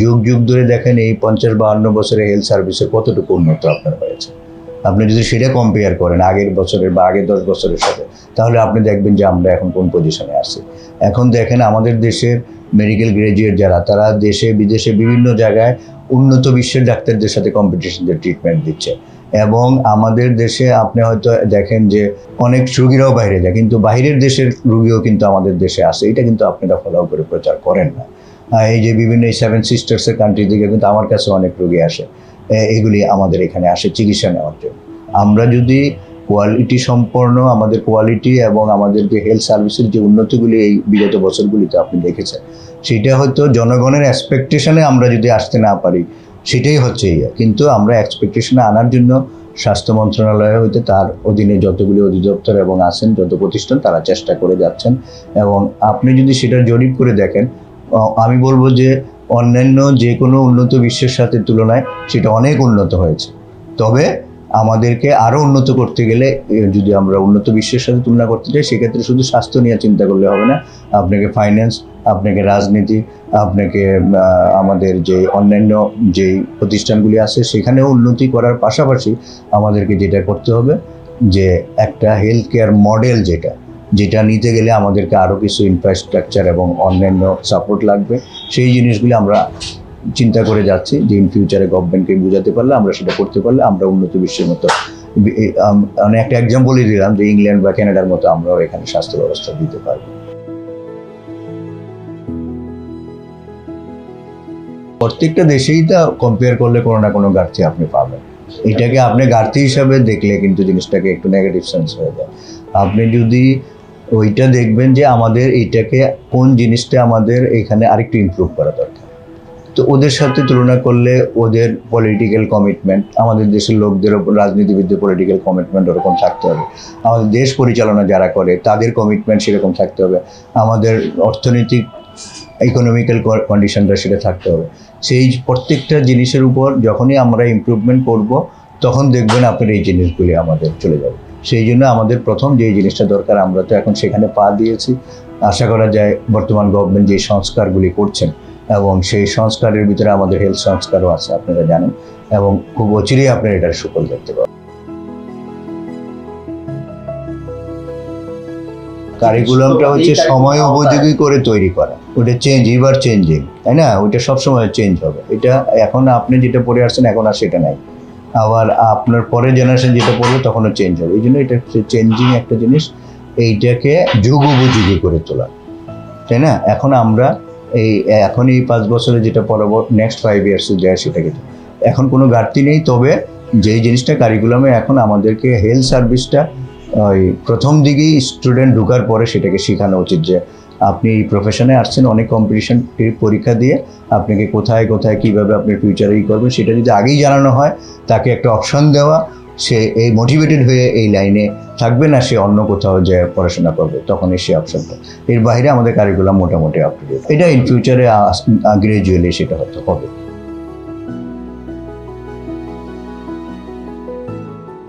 যুগ যুগ ধরে দেখেন এই পঞ্চাশ বাহান্ন বছরে হেলথ সার্ভিসে কতটুকু উন্নত আপনার হয়েছে। আপনি যদি সেটা কম্পেয়ার করেন আগের বছরের বা আগের দশ বছরের সাথে, তাহলে আপনি দেখবেন যে আমরা এখন কোন পজিশনে আছি। এখন দেখেন আমাদের দেশের মেডিকেল গ্রাজুয়েট যারা, তারা দেশে, বিদেশে বিভিন্ন জায়গায় উন্নত বিশ্বের ডাক্তারদের সাথে কম্পিটিশনদের ট্রিটমেন্ট দিচ্ছে। এবং আমাদের দেশে আপনি হয়তো দেখেন যে অনেক রুগীরাও বাইরে যায়, কিন্তু বাইরের দেশের রুগীও কিন্তু আমাদের দেশে আসে। এটা কিন্তু আপনারা ফলো করে প্রচার করেন না। এই যে বিভিন্ন এই সেভেন সিস্টার্সের কান্ট্রি থেকে কিন্তু আমার কাছে অনেক রোগী আসে। এগুলি আমাদের এখানে আসে চিকিৎসা নেওয়ার জন্য। আমরা যদি কোয়ালিটি সম্পন্ন আমাদের কোয়ালিটি এবং আমাদের যে হেলথ সার্ভিসের যে উন্নতিগুলি এই বিগত বছরগুলিতে আপনি দেখেছেন, সেটা হয়তো জনগণের এক্সপেকটেশনে আমরা যদি আসতে না পারি, সেটাই হচ্ছে ইয়ে। কিন্তু আমরা এক্সপেকটেশনে আনার জন্য স্বাস্থ্য মন্ত্রণালয় হইতে তার অধীনে যতগুলি অধিদপ্তর এবং আছেন, যত প্রতিষ্ঠান, তারা চেষ্টা করে যাচ্ছেন। এবং আপনি যদি সেটা জরিপ করে দেখেন আমি বলব যে অন্যান্য যে কোনো উন্নত বিশ্বের সাথে তুলনায় সেটা অনেক উন্নত হয়েছে। তবে আমাদেরকে আরও উন্নত করতে গেলে যদি আমরা উন্নত বিশ্বের সাথে তুলনা করতে চাই সেক্ষেত্রে শুধু স্বাস্থ্য নিয়ে চিন্তা করলে হবে না। আপনাকে ফাইন্যান্স আপনাকে রাজনীতি, আপনাকে আমাদের যে অন্যান্য যে প্রতিষ্ঠানগুলি আছে, সেখানেও উন্নতি করার পাশাপাশি আমাদেরকে যেটা করতে হবে, যে একটা হেলথ কেয়ার মডেল যেটা যেটা নিতে গেলে আমাদেরকে আরও কিছু ইনফ্রাস্ট্রাকচার এবং অন্যান্য সাপোর্ট লাগবে। সেই জিনিসগুলি আমরা চিন্তা করে যাচ্ছি যে ইন ফিউচারে গভর্নমেন্টকে বোঝাতে পারলে আমরা সেটা করতে পারলে আমরা উন্নত বিশ্বের মতো মানে একটা এক্সাম্পলই দিলাম যে ইংল্যান্ড বা ক্যানাডার মতো আমরাও এখানে স্বাস্থ্য ব্যবস্থা দিতে পারব। প্রত্যেকটা দেশেই তা কম্পেয়ার করলে কোনো না কোনো ঘাটতি আপনি পাবেন। এটাকে আপনি ঘাটতি হিসাবে দেখলে কিন্তু জিনিসটাকে একটু নেগেটিভ সেন্স হয়ে যায়। আপনি যদি ওইটা দেখবেন যে আমাদের এইটাকে কোন জিনিসটা আমাদের এখানে আরেকটু ইমপ্রুভ করা দরকার। তো ওদের সাথে তুলনা করলে ওদের পলিটিক্যাল কমিটমেন্ট আমাদের দেশের লোকদের ওপর, রাজনীতিবিদদের পলিটিক্যাল কমিটমেন্ট ওরকম থাকতে হবে। আমাদের দেশ পরিচালনা যারা করে, তাদের কমিটমেন্ট সেরকম থাকতে হবে। আমাদের অর্থনৈতিক ইকোনমিক্যাল কন্ডিশনটা সেটা থাকতে হবে। সেই প্রত্যেকটা জিনিসের উপর যখনই আমরা ইমপ্রুভমেন্ট করব, তখন দেখবেন আপনার এই জিনিসগুলি আমাদের চলে যাবে। সেই জন্য আমাদের প্রথম যে জিনিসটা দরকার আমরা তো এখন সেখানে পা দিয়েছি। আশা করা যায় বর্তমান গভর্নমেন্ট যে সংস্কারগুলি করছেন এবং সেই সংস্কারের ভিতরে আমাদের হেলথ সংস্কারও আছে আপনারা জানেন। এবং খুব অচিরেই আপনারা এটার সুফল দেখতে পাবেন। কারিকুলামটা হচ্ছে সময় উপযোগী করে তৈরি করা। ওটা চেঞ্জ ইভার চেঞ্জিং তাই না? ওইটা সবসময় চেঞ্জ হবে। এটা এখন আপনি যেটা পড়ে আসছেন এখন আর সেটা নাই। আবার আপনার পরের জেনারেশন যেটা পড়বে তখনও চেঞ্জ হবে। এই জন্য এটা চেঞ্জিং একটা জিনিস। এইটাকে যুগ উপযোগী করে তোলা। তাই না? এখন আমরা এই, এখন এই পাঁচ বছরে যেটা পরবর নেক্সট ফাইভ ইয়ার্সে যায় সেটাকে এখন কোনো ঘাটতি নেই, তবে যেই জিনিসটা কারিকুলামে এখন আমাদেরকে হেলথ সার্ভিসটা ওই প্রথম দিকেই স্টুডেন্ট ঢুকার পরে সেটাকে শেখানো উচিত যে আপনি এই প্রফেশনে আসছেন, অনেক কম্পিটিশন পরীক্ষা দিয়ে আপনাকে কোথায় কোথায়, কীভাবে আপনি ফিউচারে ই করবেন, সেটা যদি আগেই জানানো হয়, তাকে একটা অপশন দেওয়া, সে এই মোটিভেটেড হয়ে এই লাইনে থাকবে না, সে অন্য কোথাও যে পড়াশোনা করবে, তখনই সে অপশনটা এর বাইরে আমাদের কারিকুলাম মোটামুটি আপ টু ডেট এটা ইন ফিউচারে গ্রাজুয়ালি সেটা হয়তো হবে।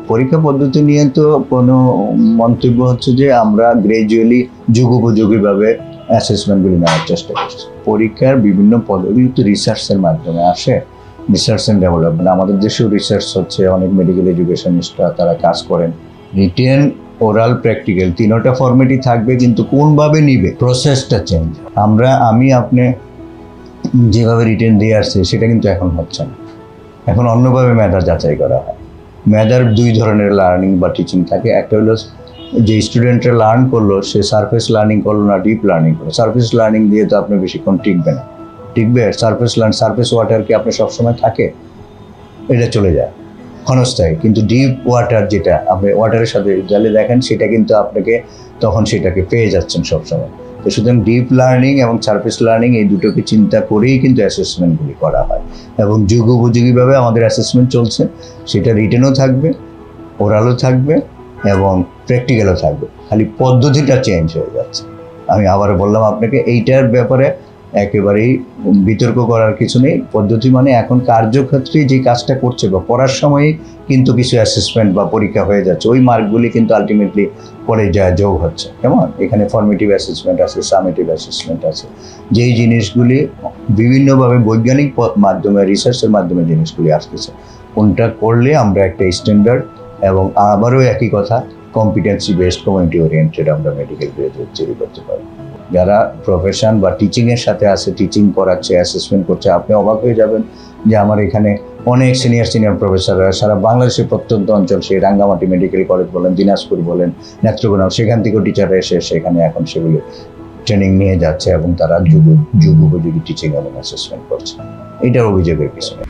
পরীক্ষা পদ্ধতি নিয়ে তো কোনো মন্তব্য হচ্ছে যে আমরা গ্রাজুয়ালি যুগোপযোগীভাবে অ্যাসেসমেন্টগুলি নেওয়ার চেষ্টা করছি। পরীক্ষার বিভিন্ন পদ্ধতি তো রিসার্চের মাধ্যমে আসে রিসার্চ অ্যান্ড ডেভেলপমেন্ট আমাদের দেশেও রিসার্চ হচ্ছে, অনেক মেডিকেল এডুকেশনিস্টরা তারা কাজ করেন। রিটেন ওরাল প্র্যাকটিক্যাল তিনোটা ফর্মেটই থাকবে, কিন্তু কোনভাবে নিবে? প্রসেসটা চেঞ্জ আমরা, আমি, আপনি যেভাবে রিটেন দিয়ে আসছে, সেটা কিন্তু এখন হচ্ছে না। এখন অন্যভাবে মেধা যাচাই করা হয়। মেধার দুই ধরনের লার্নিং বা টিচিং থাকে। একটা হলো যে স্টুডেন্টরা লার্ন করল, সে সারফেস লার্নিং করল না ডিপ লার্নিং করল। সারফেস লার্নিং দিয়ে তো আপনি বেশিক্ষণ টিকবে না। টিকবে সারফেস লার্ন সারফেস ওয়াটার কি আপনার সবসময় থাকে? এটা চলে যায়, ক্ষণস্থায়ী। কিন্তু ডিপ ওয়াটার যেটা, আপনি ওয়াটারের সাথে জলে দেখেন, সেটা কিন্তু আপনাকে, তখন সেটাকে পেয়ে যাচ্ছেন সবসময়। তো সুতরাং ডিপ লার্নিং এবং সার্ফেস লার্নিং এই দুটোকে চিন্তা করেই কিন্তু অ্যাসেসমেন্টগুলি করা হয়। এবং যুগ উপযোগীভাবে আমাদের অ্যাসেসমেন্ট চলছে, সেটা রিটেনও থাকবে ওরালও থাকবে এবং প্র্যাকটিক্যালও থাকবে। খালি পদ্ধতিটা চেঞ্জ হয়ে যাচ্ছে। আমি আবার বললাম আপনাকে, এইটার ব্যাপারে একেবারেই বিতর্ক করার কিছু নেই। পদ্ধতি মানে এখন কার্যক্ষেত্রে যে কাজটা করছে বা পড়ার সময়ে কিন্তু কিছু অ্যাসেসমেন্ট বা পরীক্ষা হয়ে যাচ্ছে। ওই মার্কগুলি কিন্তু আলটিমেটলি পরে যা যোগ হচ্ছে। কেমন? এখানে ফর্মেটিভ অ্যাসেসমেন্ট আছে সামেটিভ অ্যাসেসমেন্ট আছে। যেই জিনিসগুলি বিভিন্নভাবে বৈজ্ঞানিক মাধ্যমে রিসার্চের মাধ্যমে জিনিসগুলি আসতেছে। কোনটা করলে আমরা একটা স্ট্যান্ডার্ড এবং আবারও একই কথা কম্পিটেন্সি বেসড কমিউনিটি ওরিয়েন্টেড আমরা মেডিকেল গ্রাজুয়েট তৈরি করতে পারি যারা প্রফেশন বা টিচিংয়ের সাথে আছে টিচিং করাচ্ছে অ্যাসেসমেন্ট করছে, আপনি অবাক হয়ে যাবেন যে আমার এখানে অনেক সিনিয়র সিনিয়র প্রফেসররা সারা বাংলাদেশের প্রত্যন্ত অঞ্চল, সেই রাঙ্গামাটি মেডিকেল কলেজ বলেন, দিনাজপুর বলেন, নেত্রকোনা, সেখান থেকেও টিচাররা এসে সেখানে এখন সেগুলো ট্রেনিং নিয়ে যাচ্ছে এবং তারা যুগ যুগ উপযোগী টিচিং এবং অ্যাসেসমেন্ট করছে। এটার অভিযোগের পিছনে।